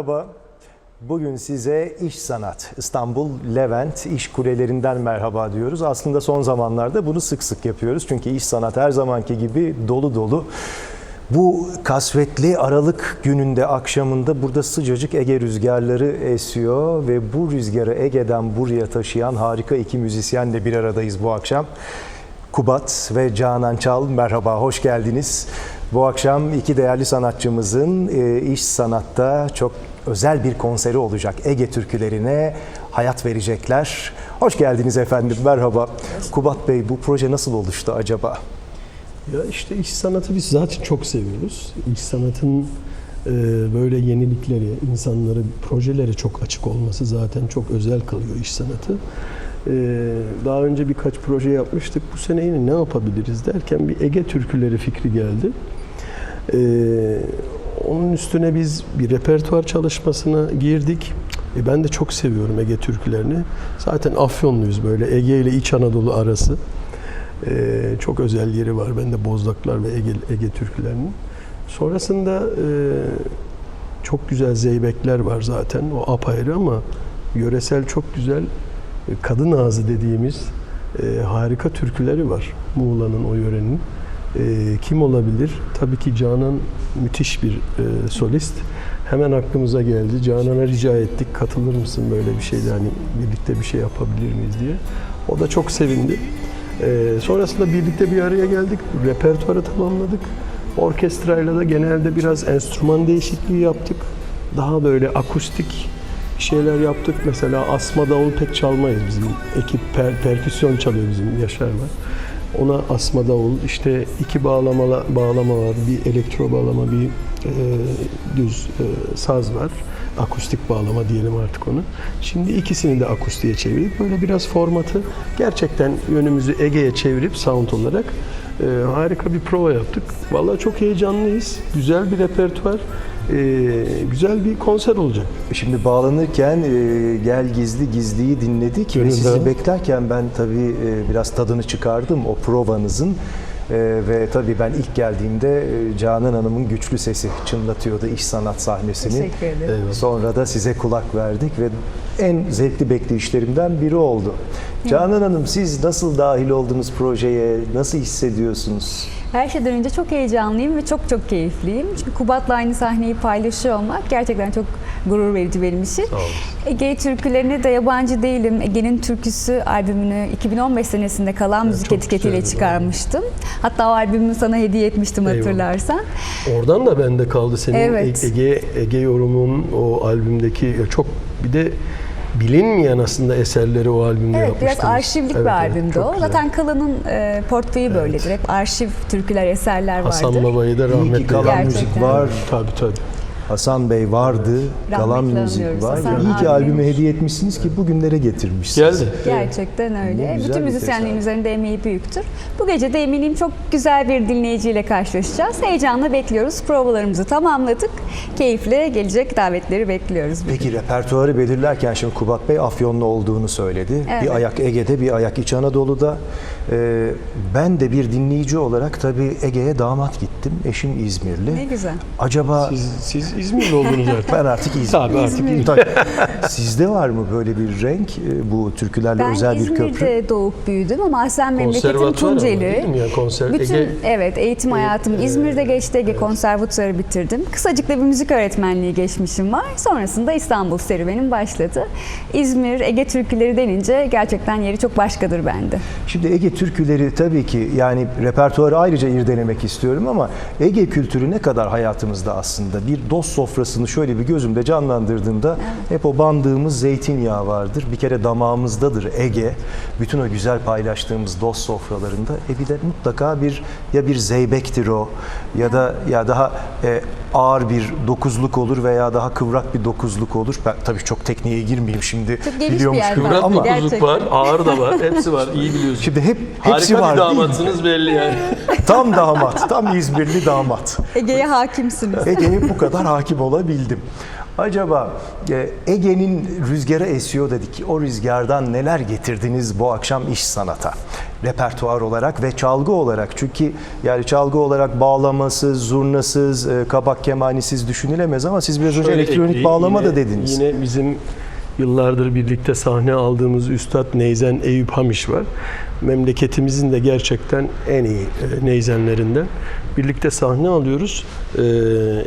Merhaba. Bugün size iş sanat, İstanbul Levent iş kulelerinden merhaba diyoruz. Aslında son zamanlarda bunu sık sık yapıyoruz. Çünkü iş sanat her zamanki gibi dolu dolu. Bu kasvetli Aralık gününde, akşamında burada sıcacık Ege rüzgarları esiyor ve bu rüzgarı Ege'den buraya taşıyan harika iki müzisyenle bir aradayız bu akşam. Kubat ve Canan Çal merhaba, hoş geldiniz. Bu akşam iki değerli sanatçımızın e, iş sanatta çok özel bir konseri olacak. Ege türkülerine hayat verecekler. Hoş geldiniz efendim, merhaba. Kubat Bey bu proje nasıl oluştu acaba? Ya işte iş sanatı biz zaten çok seviyoruz. İş sanatın e, böyle yenilikleri, insanları, projelere çok açık olması zaten çok özel kılıyor iş sanatı. E, daha önce birkaç proje yapmıştık. Bu sene yine ne yapabiliriz derken bir Ege türküleri fikri geldi. E, onun üstüne biz bir repertuar çalışmasına girdik. E, ben de çok seviyorum Ege türkülerini. Zaten Afyonluyuz böyle Ege ile İç Anadolu arası. Ee, çok özel yeri var bende Bozdaklar ve Ege, Ege türkülerinin. Sonrasında e, çok güzel zeybekler var zaten. O apayrı ama yöresel çok güzel e, kadın ağzı dediğimiz e, harika türküleri var. Muğla'nın o yörenin. E, kim olabilir? Tabii ki Canan müthiş bir e, solist. Hemen aklımıza geldi. Canan'a rica ettik. Katılır mısın böyle bir şeyde hani birlikte bir şey yapabilir miyiz diye. O da çok sevindi. Ee, sonrasında birlikte bir araya geldik. Repertuarı tamamladık. Orkestrayla da genelde biraz enstrüman değişikliği yaptık. Daha böyle akustik şeyler yaptık. Mesela asma davul pek çalmayız bizim. Ekip per, perküsyon çalıyor bizim Yaşar. Ona asma davul, işte iki bağlama, bağlama var. Bir elektro bağlama, bir e, düz e, saz var. Akustik bağlama diyelim artık onu. Şimdi ikisini de akustiğe çevirdik. Böyle biraz formatı gerçekten yönümüzü Ege'ye çevirip sound olarak e, harika bir prova yaptık. Vallahi çok heyecanlıyız. Güzel bir repertuar. E, güzel bir konser olacak. Şimdi bağlanırken e, gel gizli gizliyi dinledik ve sizi beklerken ben tabii e, biraz tadını çıkardım o provanızın. E, ve tabii ben ilk geldiğimde e, Canan Hanım'ın güçlü sesi çınlatıyordu iş sanat sahnesini. Teşekkür ederim. Sonra da size kulak verdik ve en zevkli bekleyişlerimden biri oldu. Canan Hanım siz nasıl dahil oldunuz projeye? Nasıl hissediyorsunuz? Her şeyden önce çok heyecanlıyım ve çok çok keyifliyim. Çünkü Kubat'la aynı sahneyi paylaşıyor olmak gerçekten çok gurur verici benim için. Ege türkülerine de yabancı değilim. Ege'nin türküsü albümünü 2015 senesinde kalan müzik çok etiketiyle güzeldi, çıkarmıştım. Hatta o albümü sana hediye etmiştim Eyvallah. hatırlarsan. Oradan da bende kaldı senin Evet. Ege Ege yorumun o albümdeki çok bir de bilinmeyen aslında eserleri o albümde Evet biraz yapmıştınız. arşivlik Evet, bir evet, albümdü çok o. güzel. Zaten Kala'nın e, portföyü böyledir. Hep arşiv türküler, eserler Hasan vardır. Baba'yı da İyi ki rahmetli kalan Gerçekten. müzik var. Tabii tabii. Hasan Bey vardı. Kalan Rahmetli müzik anıyoruz var. Hasan İyi ki albümü hediye etmişsiniz ki bugünlere getirmişsiniz. Geldi. Gerçekten öyle. güzel Bütün bir müzisyenlerin tesadüf. üzerinde emeği büyüktür. Bu gece de eminim çok güzel bir dinleyiciyle karşılaşacağız. Heyecanla bekliyoruz. Provalarımızı tamamladık. Keyifle gelecek davetleri bekliyoruz. Peki repertuarı belirlerken şimdi Kubat Bey Afyonlu olduğunu söyledi. Evet. Bir ayak Ege'de, bir ayak İç Anadolu'da. Ee, ben de bir dinleyici olarak tabii Ege'ye damat gittim. Eşim İzmirli. Ne güzel. Acaba Siz, siz İzmirli oldunuz artık. ben artık İzmirli. Tabii artık İzmir. Tabii. Sizde var mı böyle bir renk? Ee, Bu türkülerle Ben özel bir köprü. İzmir'de doğup büyüdüm ama aslen memleketim ama Tunceli. mi? Yani konser- Bütün Ege- evet eğitim hayatım İzmir'de geçti. Ege Konservatuarı bitirdim. Kısacık da bir müzik öğretmenliği geçmişim var. Sonrasında İstanbul serüvenim başladı. İzmir, Ege türküleri denince gerçekten yeri çok başkadır bende. Şimdi Ege türküleri tabii ki yani repertuarı ayrıca irdelemek istiyorum ama Ege kültürü ne kadar hayatımızda aslında bir dost sofrasını şöyle bir gözümde canlandırdığımda hep o bandığımız zeytinyağı vardır. Bir kere damağımızdadır Ege. Bütün o güzel paylaştığımız dost sofralarında e bir de mutlaka bir ya bir zeybektir o ya da ya daha e, ağır bir dokuzluk olur veya daha kıvrak bir dokuzluk olur. Ben tabii çok tekniğe girmeyeyim şimdi. Çok bir biliyormuş gibi. Kıvrak ama dokuzluk var, ağır da var. Hepsi var. İyi biliyorsun. şimdi hep hepsi Harika var bir değil mi? damatsınız belli yani. Tam damat, tam İzmirli damat. Ege'ye hakimsiniz. Ege'ye bu kadar hakim olabildim. Acaba e, Ege'nin rüzgara esiyor dedik. O rüzgardan neler getirdiniz bu akşam iş sanata? Repertuar olarak ve çalgı olarak. Çünkü yani çalgı olarak bağlamasız, zurnasız, e, kabak kemanisiz düşünülemez ama siz biraz önce elektronik ekleyeyim, bağlama yine- da dediniz. Yine bizim yıllardır birlikte sahne aldığımız Üstad Neyzen Eyüp Hamiş var. Memleketimizin de gerçekten en iyi e, neyzenlerinden. Birlikte sahne alıyoruz. E,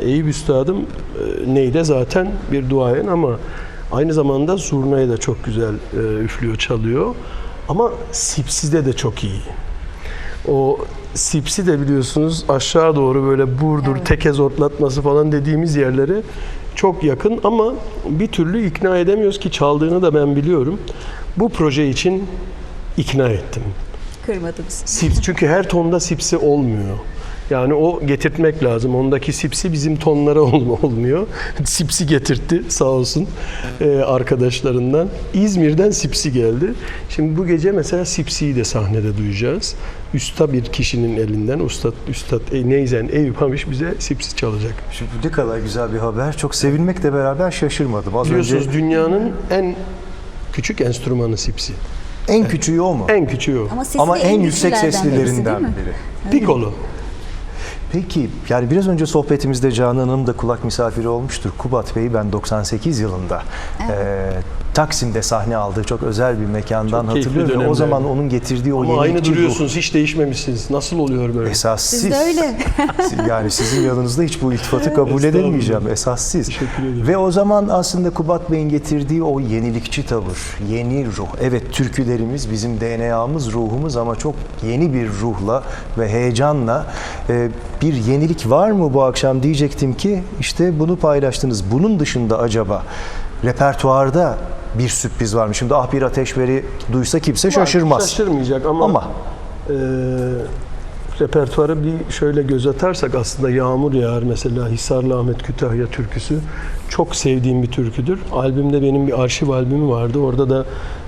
Eyüp Üstad'ım e, neyde zaten bir duayen ama aynı zamanda zurnayı da çok güzel üflüyor, çalıyor. Ama sipside de çok iyi. O sipsi de biliyorsunuz aşağı doğru böyle burdur, tekez otlatması falan dediğimiz yerlere çok yakın ama bir türlü ikna edemiyoruz ki çaldığını da ben biliyorum. Bu proje için ikna ettim. Kırmadınız. Sips çünkü her tonda sipsi olmuyor. Yani o getirtmek lazım. Ondaki sipsi bizim tonlara ol- olmuyor. Sipsi getirtti sağ olsun e, arkadaşlarından. İzmir'den sipsi geldi. Şimdi bu gece mesela sipsiyi de sahnede duyacağız. Usta bir kişinin elinden Ustad, Üstad e, Neyzen Eyüp Hamiş bize sipsi çalacak. Şu ne kadar güzel bir haber. Çok sevinmekle beraber şaşırmadım. Az Biliyorsunuz önce dünyanın en küçük enstrümanı sipsi. en küçüğü o mu? En küçüğü o. Ama, Ama en yüksek seslilerinden biri. Piccolo. Peki yani biraz önce sohbetimizde Canan Hanım da kulak misafiri olmuştur. Kubat Bey'i ben 98 yılında eee, Taksim'de sahne aldığı çok özel bir mekandan Çok hatırlıyorum. O zaman onun getirdiği o Ama aynı yenilikçi ruh. duruyorsunuz, hiç değişmemişsiniz. Nasıl oluyor böyle? Esas Siz siz. de öyle. yani sizin yanınızda hiç bu iltifatı kabul edemeyeceğim. Esas siz. Teşekkür ederim. Ve o zaman aslında Kubat Bey'in getirdiği o yenilikçi tavır, yeni ruh. Evet türkülerimiz bizim DNA'mız, ruhumuz ama çok yeni bir ruhla ve heyecanla e, bir yenilik var mı bu akşam diyecektim ki işte bunu paylaştınız. Bunun dışında acaba repertuarda bir sürpriz var mı? Şimdi Ah Bir Ateşveri duysa kimse şaşırmaz. Şaşırmayacak ama, Ama e, repertuara bir şöyle göz atarsak aslında Yağmur Yağar mesela Hisarlı Ahmet Kütahya türküsü çok sevdiğim bir türküdür. Albümde benim bir arşiv albümü vardı. Orada da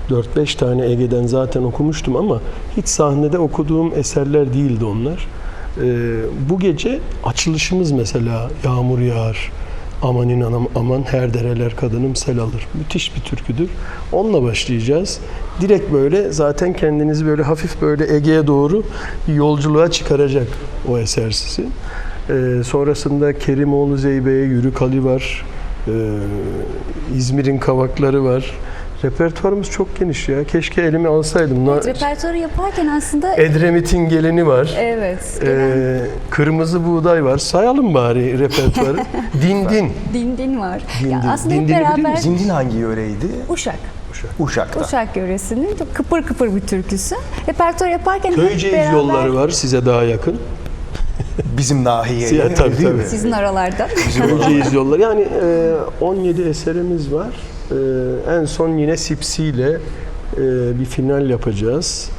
4-5 tane Ege'den zaten okumuştum ama hiç sahnede okuduğum eserler değildi onlar. E, bu gece açılışımız mesela Yağmur Yağar, Amanin anam aman her dereler kadınım sel alır. Müthiş bir türküdür. Onunla başlayacağız. Direkt böyle zaten kendinizi böyle hafif böyle Ege'ye doğru yolculuğa çıkaracak o eser sizi. Ee, sonrasında Kerimoğlu Zeybe'ye Yürük Ali var. Ee, İzmir'in kavakları var. Repertuarımız çok geniş ya. Keşke elime alsaydım. Na- Repertuarı yaparken aslında Edremit'in geleni var. evet. Ee, kırmızı buğday var. Sayalım bari repertuarı. din din. Din din var. Din Ya din. aslında Din hep beraber musun? Zindin hangi yöreydi? Uşak. Uşak'ta. Uşak yöresinin çok kıpır kıpır bir türküsü. Repertuar yaparken hep Köyceğiz beraber yolları var size daha yakın. Bizim nahiyeye. Ya, tabii, tabii. sizin aralarda. Köyceğiz yolları. Yani e, 17 eserimiz var. E, en son yine Sipsi ile e, bir final yapacağız.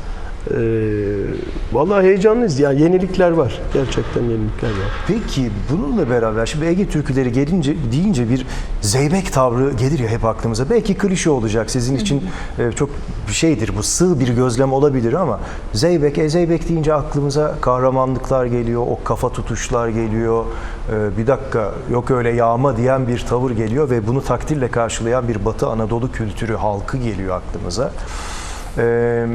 E, Ee, vallahi heyecanlıyız. Ya yenilikler var. Gerçekten yenilikler var. Peki bununla beraber şimdi Ege türküleri gelince deyince bir zeybek tavrı gelir ya hep aklımıza. Belki klişe olacak sizin için e, çok şeydir bu sığ bir gözlem olabilir ama zeybek, e, zeybek deyince aklımıza kahramanlıklar geliyor, o kafa tutuşlar geliyor. E, bir dakika yok öyle yağma diyen bir tavır geliyor ve bunu takdirle karşılayan bir Batı Anadolu kültürü halkı geliyor aklımıza. Ee,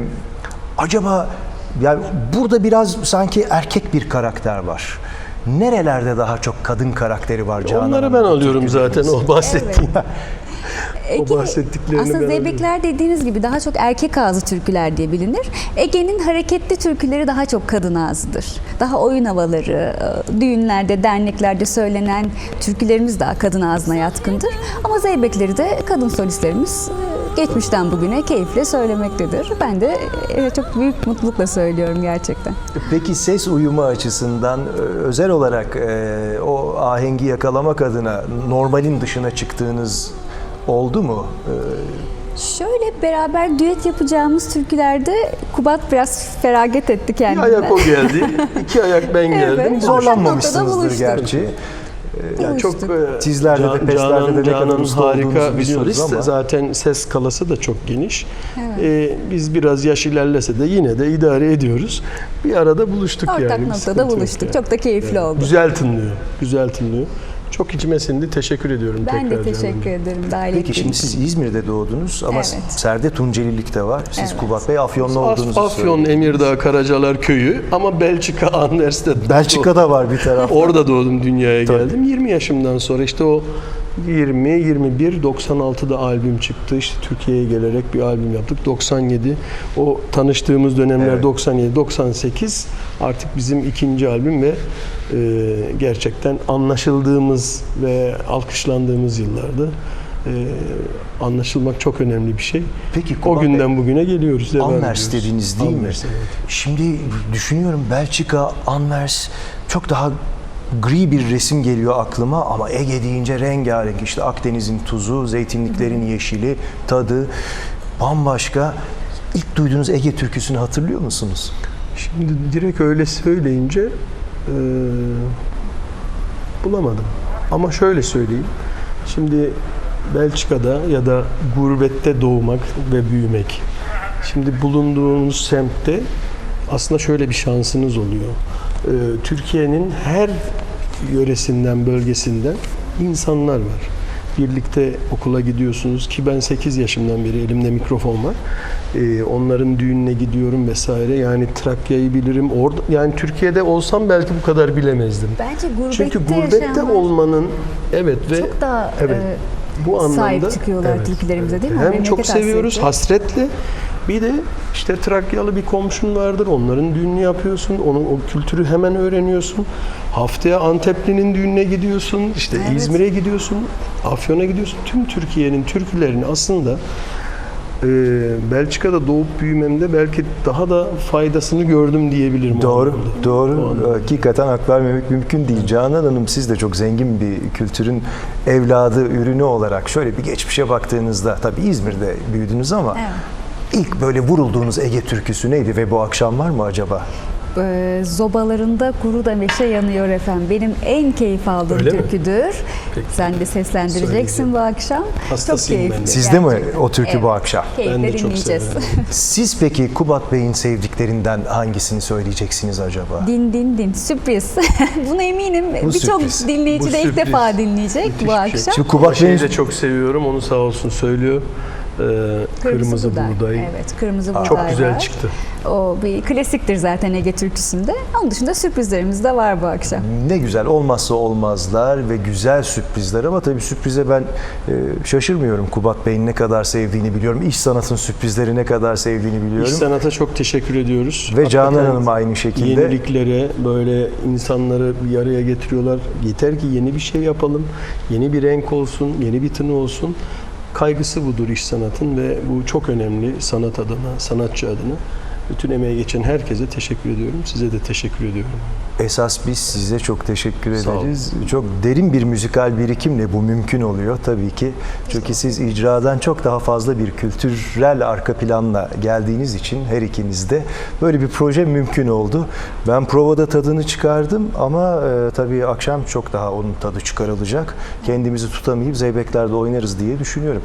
acaba yani burada biraz sanki erkek bir karakter var. Nerelerde daha çok kadın karakteri var Canan Onları ben alıyorum zaten o bahsettiğim. Ege- bahsettiklerini Aslında zeybekler dediğiniz gibi daha çok erkek ağzı türküler diye bilinir. Ege'nin hareketli türküleri daha çok kadın ağzıdır. Daha oyun havaları, e, düğünlerde, derneklerde söylenen türkülerimiz daha kadın ağzına yatkındır. Ama zeybekleri de kadın solistlerimiz geçmişten bugüne keyifle söylemektedir. Ben de e, çok büyük mutlulukla söylüyorum gerçekten. Peki ses uyumu açısından e, özel olarak e, o ahengi yakalamak adına normalin dışına çıktığınız oldu mu? Şöyle beraber düet yapacağımız türkülerde Kubat biraz feragat etti Bir kendinden. ayak o geldi, iki ayak ben geldim. Evet. zorlanmamışsınızdır gerçi. Yani çok e, Tizlerde de, Can- peslerde de ne kadar usta olduğunuzu harika bir solist. ama- Zaten ses skalası da çok geniş. E, biz biraz yaş ilerlese de yine de idare ediyoruz. Bir arada buluştuk yani. Ortak noktada buluştuk. yani. Çok da keyifli oldu. Güzel tınlıyor. Güzel tınlıyor. Çok içime sindi. Teşekkür ediyorum Ben tekrar de Canan. teşekkür ederim dahil Peki şimdi siz İzmir'de doğdunuz ama Evet. Serde Tuncelilik de var. Siz Evet. Kubat Bey Afyonlu Af- olduğunuzu Afyon, söylediniz. Emirdağ, Karacalar köyü ama Belçika, Anvers'te. Belçika'da var bir taraf. Orada doğdum dünyaya Tabii. geldim. 20 yaşımdan sonra işte o 20, 21, 96'da albüm çıktı. İşte Türkiye'ye gelerek bir albüm yaptık. 97 o tanıştığımız dönemler Evet. 97, 98 artık bizim ikinci albüm ve e, gerçekten anlaşıldığımız ve alkışlandığımız yıllarda e, anlaşılmak çok önemli bir şey. Peki O Kubat Bey, günden bugüne geliyoruz. Anvers dediniz değil Anvers, mi? evet. Şimdi düşünüyorum Belçika, Anvers çok daha gri bir resim geliyor aklıma ama Ege deyince rengarenk işte Akdeniz'in tuzu, zeytinliklerin yeşili, tadı bambaşka. İlk duyduğunuz Ege türküsünü hatırlıyor musunuz? Şimdi direkt öyle söyleyince e, bulamadım. Ama şöyle söyleyeyim. Şimdi Belçika'da ya da gurbette doğmak ve büyümek. Şimdi bulunduğunuz semtte aslında şöyle bir şansınız oluyor. E, Türkiye'nin her yöresinden, bölgesinden insanlar var. Birlikte okula gidiyorsunuz ki ben 8 yaşımdan beri elimde mikrofon var. Ee, onların düğününe gidiyorum vesaire. Yani Trakya'yı bilirim. Orada yani Türkiye'de olsam belki bu kadar bilemezdim. Bence gurbette Çünkü gurbette olmanın evet ve çok daha evet, e, bu anlamda sahip çıkıyorlar türkülerimize değil mi? Hem çok seviyoruz hasretle. Bir de işte Trakyalı bir komşun vardır. Onların düğününü yapıyorsun. Onun o kültürü hemen öğreniyorsun. Haftaya Antepli'nin düğününe gidiyorsun. İşte Evet. İzmir'e gidiyorsun. Afyon'a gidiyorsun. Tüm Türkiye'nin türkülerini aslında e, Belçika'da doğup büyümemde belki daha da faydasını gördüm diyebilirim. Doğru, anlamda. Doğru. Hakikaten hak vermemek mümkün değil. Canan Hanım siz de çok zengin bir kültürün evladı, ürünü olarak şöyle bir geçmişe baktığınızda, tabii İzmir'de büyüdünüz ama Evet. İlk böyle vurulduğunuz Ege türküsü neydi ve bu akşam var mı acaba? Ee, zobalarında kuru da meşe yanıyor efendim. Benim en keyif aldığım Öyle mi? türküdür. Peki. Sen de seslendireceksin bu akşam. Hastasıyım Çok keyifli. de. Sizde mi o türkü bu Evet. akşam? Keyifle Ben de çok. Siz peki Kubat Bey'in sevdiklerinden hangisini söyleyeceksiniz acaba? Din din din sürpriz. Buna eminim Bu birçok dinleyici Bu de ilk sürpriz. defa dinleyecek Müthiş bu şey. akşam. Şimdi Kubat Bey'in de çok seviyorum. Onu sağ olsun söylüyor. Ee, kırmızı, buğday. Evet, kırmızı buğday Çok güzel çıktı. O bir klasiktir zaten Ege türküsünde. Onun dışında sürprizlerimiz de var bu akşam. Ne güzel olmazsa olmazlar ve güzel sürprizler ama tabii sürprize ben e, şaşırmıyorum. Kubat Bey'in ne kadar sevdiğini biliyorum. İş sanatın sürprizleri ne kadar sevdiğini biliyorum. İş sanata çok teşekkür ediyoruz. Ve Canan Hakikaten Hanım aynı şekilde. Yeniliklere böyle insanları bir araya getiriyorlar. Yeter ki yeni bir şey yapalım. Yeni bir renk olsun, yeni bir tını olsun. Kaygısı budur iş sanatın ve bu çok önemli sanat adına, sanatçı adına. Bütün emeği geçen herkese teşekkür ediyorum. Size de teşekkür ediyorum. Esas biz size çok teşekkür ederiz. Çok derin bir müzikal birikimle bu mümkün oluyor tabii ki. Çünkü siz icradan çok daha fazla bir kültürel arka planla geldiğiniz için her ikiniz de böyle bir proje mümkün oldu. Ben provada tadını çıkardım ama e, tabii akşam çok daha onun tadı çıkarılacak. Kendimizi tutamayıp zeybeklerde oynarız diye düşünüyorum.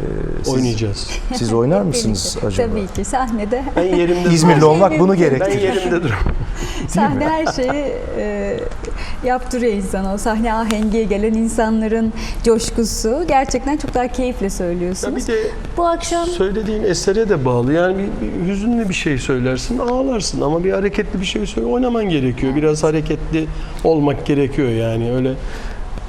E, siz- Oynayacağız. Siz oynar mısınız acaba? Tabii ki sahnede. Ben yerimde İzmirli olmak bunu Ben gerektirir. yerimde dururum. Sahne her şeyi e, yaptırıyor insana. O sahne ahengiye gelen insanların coşkusu gerçekten çok daha keyifle Ya söylüyorsunuz. bir de Bu akşam söylediğin esere de bağlı. Yani bir, bir hüzünlü bir şey söylersin, ağlarsın ama bir hareketli bir şey söyle, oynaman gerekiyor. Biraz hareketli olmak gerekiyor yani öyle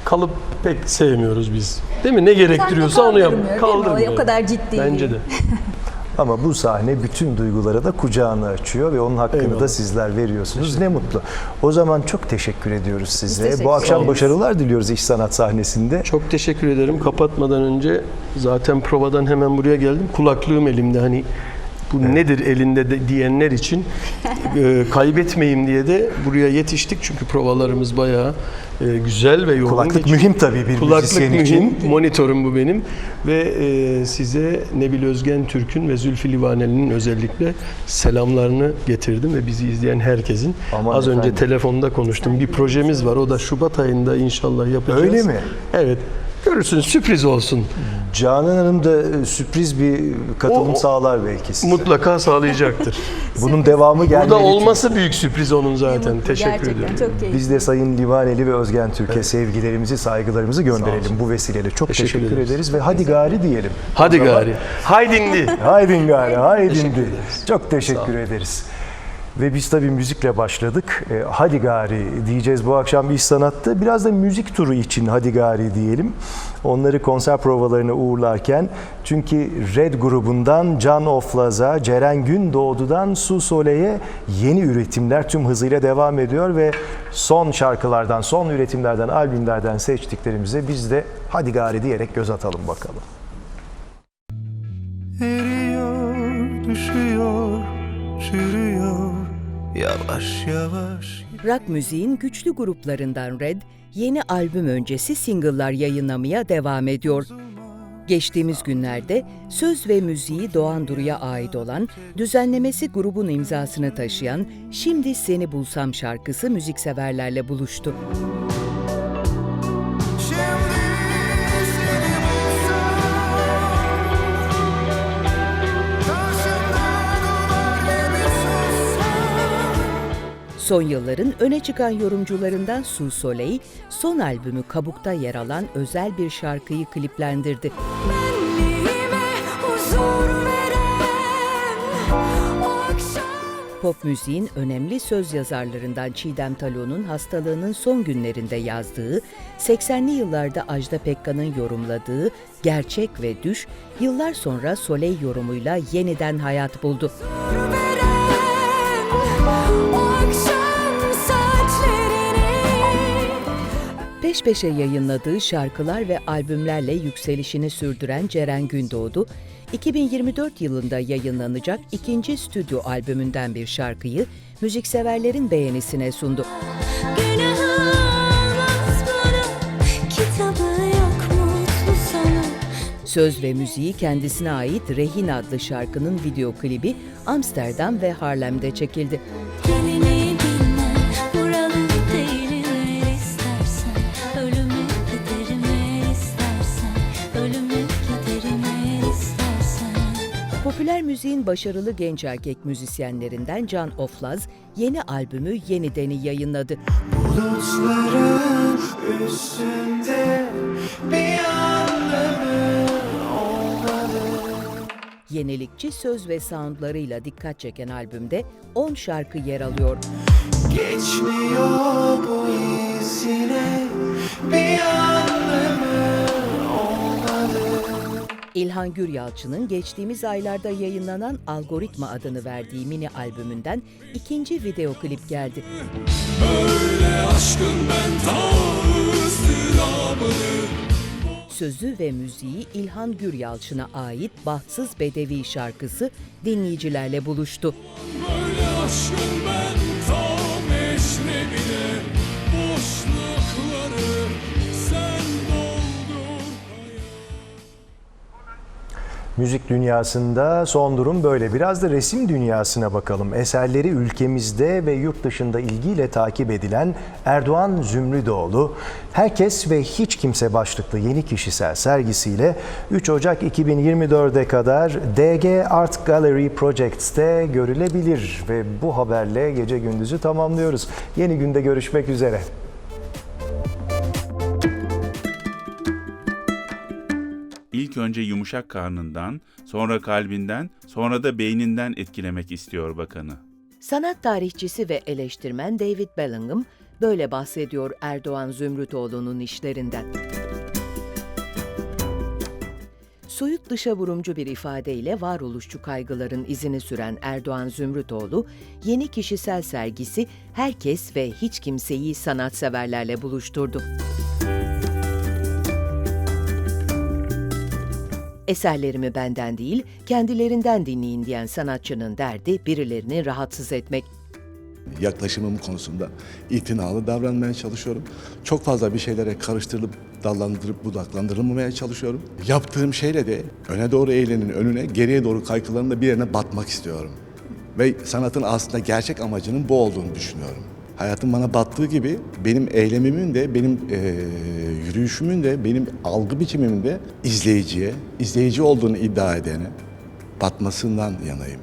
kalıp pek sevmiyoruz biz. Değil mi? Ne gerektiriyorsa onu yap. Kaldırmıyor. O kadar ciddi. Bence de. Ama bu sahne bütün duygulara da kucağını açıyor ve onun hakkını Eyvallah. da sizler veriyorsunuz. Ne mutlu. O zaman çok teşekkür ediyoruz size. teşekkür Bu akşam başarılar diliyoruz iş sanat sahnesinde. Çok teşekkür ederim. Kapatmadan önce zaten provadan hemen buraya geldim. Kulaklığım elimde hani bu nedir elinde de diyenler için e, kaybetmeyeyim diye de buraya yetiştik. Çünkü provalarımız bayağı e, güzel ve yoğun Kulaklık geçiyor. mühim tabii bir Kulaklık mühim, için. monitörüm bu benim ve e, size Nebil Özgen Türk'ün ve Zülfü Livaneli'nin özellikle selamlarını getirdim ve bizi izleyen herkesin. Aman Az önce efendim. telefonda konuştum. Bir projemiz var. O da Şubat ayında inşallah yapacağız. Öyle mi? Evet. Görürsünüz sürpriz olsun. Canan Hanım da e, sürpriz bir katılım O- sağlar belki size. Mutlaka sağlayacaktır. Bunun devamı gelmeli. Burada olması büyük sürpriz onun zaten. mutlu, Teşekkür gerçekten ediyorum. çok keyifli. Biz de Sayın Livaneli ve Özgen Türk'e sevgilerimizi, saygılarımızı gönderelim bu vesileyle. Çok Teşekkür teşekkür, ederiz. ederiz ve hadi gari diyelim. Hadi gari. Haydindi. Haydin gari, haydindi. Çok teşekkür ederiz. Ve biz tabii müzikle başladık. E, hadi gari diyeceğiz bu akşam bir sanatta. Biraz da müzik turu için hadi gari diyelim. Onları konser provalarına uğurlarken çünkü Red grubundan Can Oflaz'a, Ceren Gündoğdu'dan Su Soleil'e yeni üretimler tüm hızıyla devam ediyor ve son şarkılardan, son üretimlerden, albümlerden seçtiklerimize biz de hadi gari diyerek göz atalım bakalım. Eriyor, düşüyor, çürüyor Yavaş yavaş Rock müziğin güçlü gruplarından Red, yeni albüm öncesi single'lar yayınlamaya devam ediyor. Geçtiğimiz günlerde söz ve müziği Doğan Duru'ya ait olan, düzenlemesi grubun imzasını taşıyan Şimdi Seni Bulsam şarkısı müzikseverlerle buluştu. Şimdi Son yılların öne çıkan yorumcularından Su Soleil, son albümü Kabuk'ta yer alan özel bir şarkıyı kliplendirdi. Pop müziğin önemli söz yazarlarından Çiğdem Talon'un hastalığının son günlerinde yazdığı, 80'li yıllarda Ajda Pekkan'ın yorumladığı Gerçek ve Düş, yıllar sonra Soleil yorumuyla yeniden hayat buldu. veren Peş peşe yayınladığı şarkılar ve albümlerle yükselişini sürdüren Ceren Gündoğdu, 2024 yılında yayınlanacak ikinci stüdyo albümünden bir şarkıyı müzikseverlerin beğenisine sundu. Söz ve müziği kendisine ait Rehin adlı şarkının video klibi Amsterdam ve Harlem'de çekildi. Müziğin başarılı genç erkek müzisyenlerinden Can Oflaz yeni albümü Yenideni yayınladı. Bulutların üstünde bir anlamı Yenilikçi söz ve soundlarıyla dikkat çeken albümde 10 şarkı yer alıyor. Geçmiyor bu iz İlhan Güryalçı'nın geçtiğimiz aylarda yayınlanan Algoritma adını verdiği mini albümünden ikinci video klip geldi. sözü ve müziği İlhan Güryalçın'a ait Bahtsız Bedevi şarkısı dinleyicilerle buluştu. Böyle aşkın ben Müzik dünyasında son durum böyle. Biraz da resim dünyasına bakalım. Eserleri ülkemizde ve yurt dışında ilgiyle takip edilen Erdoğan Zümrüdoğlu, Herkes ve Hiç Kimse başlıklı yeni kişisel sergisiyle 3 Ocak 2024'e kadar DG Art Gallery Projects'te görülebilir ve bu haberle gece gündüzü tamamlıyoruz. Yeni günde görüşmek üzere. İlk önce yumuşak karnından, sonra kalbinden, sonra da beyninden etkilemek istiyor bakanı. Sanat tarihçisi ve eleştirmen David Bellingham böyle bahsediyor Erdoğan Zümrütoğlu'nun işlerinden. Soyut dışa vurumcu bir ifadeyle varoluşçu kaygıların izini süren Erdoğan Zümrütoğlu, yeni kişisel sergisi herkes ve hiç kimseyi sanatseverlerle buluşturdu. Eserlerimi benden değil, kendilerinden dinleyin diyen sanatçının derdi birilerini rahatsız etmek. yaklaşımım konusunda itinalı davranmaya çalışıyorum. Çok fazla bir şeylere karıştırılıp dallandırıp budaklandırılmamaya çalışıyorum. Yaptığım şeyle de öne doğru eğlenin önüne, geriye doğru kaykıların da bir yerine batmak istiyorum. Ve sanatın aslında gerçek amacının bu olduğunu düşünüyorum. Hayatım bana battığı gibi benim eylemimin de, benim eee, yürüyüşümün de, benim algı biçimimin de izleyiciye, izleyici olduğunu iddia edene batmasından yanayım.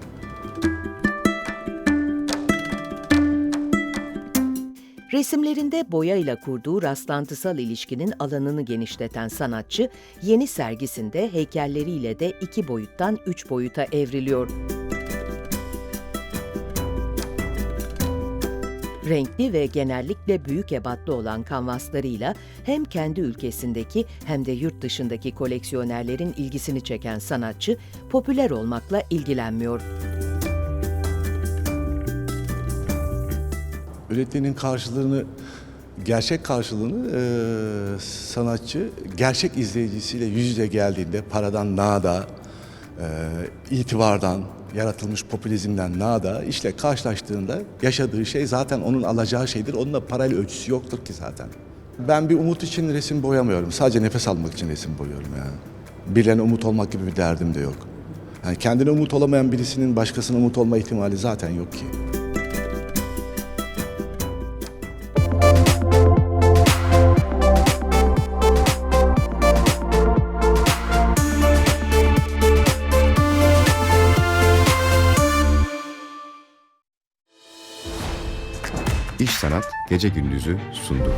Resimlerinde boyayla kurduğu rastlantısal ilişkinin alanını genişleten sanatçı, yeni sergisinde heykelleriyle de iki boyuttan üç boyuta evriliyor. Renkli ve genellikle büyük ebatlı olan kanvaslarıyla hem kendi ülkesindeki hem de yurt dışındaki koleksiyonerlerin ilgisini çeken sanatçı, popüler olmakla ilgilenmiyor. Ürettiğinin karşılığını, gerçek karşılığını eee, sanatçı gerçek izleyicisiyle yüz yüze geldiğinde paradan nada, itibardan, yaratılmış popülizmden nada işle karşılaştığında yaşadığı şey zaten onun alacağı şeydir. Onun da parayla ölçüsü yoktur ki zaten. Ben bir umut için resim boyamıyorum. Sadece nefes almak için resim boyuyorum yani. Birilerine umut olmak gibi bir derdim de yok. Yani kendine umut olamayan birisinin başkasına umut olma ihtimali zaten yok ki. Gece gündüzü sundu.